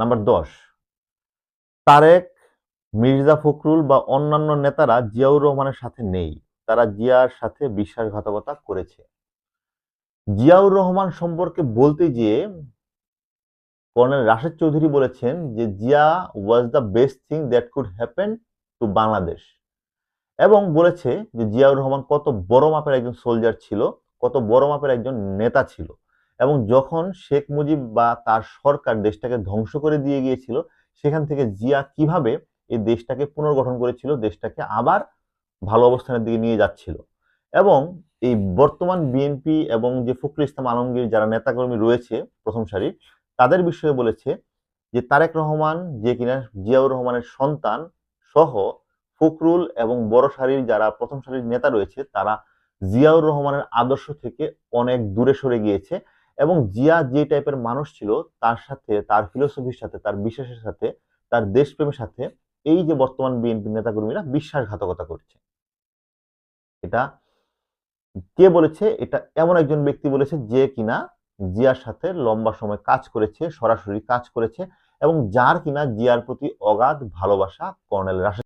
Number দশ, তারেক, মির্জা ফখরুল বা অন্যান্য নেতারা জিয়াউর রহমানের সাথে নেই। তারা জিয়ার সাথে বিশ্বাসঘাতকতা করেছে। জিয়াউর রহমান সম্পর্কে বলতে গিয়ে কর্নেল রাশেদ চৌধুরী বলেছেন যে, Zia was the best thing that could happen to Bangladesh এবং বলেছে যে, জিয়াউর রহমান কত বড় মাপের একজন সোলজার ছিল, কত বড় মাপের একজন নেতা ছিল। এবং যখন শেখ মুজিব বা তার সরকার দেশটাকে ধ্বংস করে দিয়ে গিয়েছিল, সেখান থেকে জিয়া কীভাবে এই দেশটাকে পুনর্গঠন করেছিল, দেশটাকে আবার ভালো অবস্থানের দিকে নিয়ে যাচ্ছিল। এবং এই বর্তমান বিএনপি এবং যে ফখরুল ইসলাম আলমগীর যারা নেতাকর্মী রয়েছে প্রথম সারি তাদের বিষয়ে বলেছে যে তারেক রহমান, যে কিনা জিয়াউর রহমানের সন্তান সহ ফখরুল এবং বড় সারির যারা প্রথম সারির নেতা রয়েছে, তারা জিয়াউর রহমানের আদর্শ থেকে অনেক দূরে সরে গিয়েছে। এবং জিয়া যে টাইপের মানুষ ছিল, তার সাথে, তার ফিলোসফির সাথে, তার বিশ্বাসের সাথে, তার দেশপ্রেমের সাথে, এই যে বর্তমান বিএনপি নেতাকর্মীরা বিশ্বাসঘাতকতা করছে। এটা কে বলেছে? এটা এমন একজন ব্যক্তি বলেছে যে কিনা জিয়ার সাথে লম্বা সময় কাজ করেছে, সরাসরি কাজ করেছে এবং যার কিনা জিয়ার প্রতি অগাধ ভালোবাসা কর্নেল রাশেদ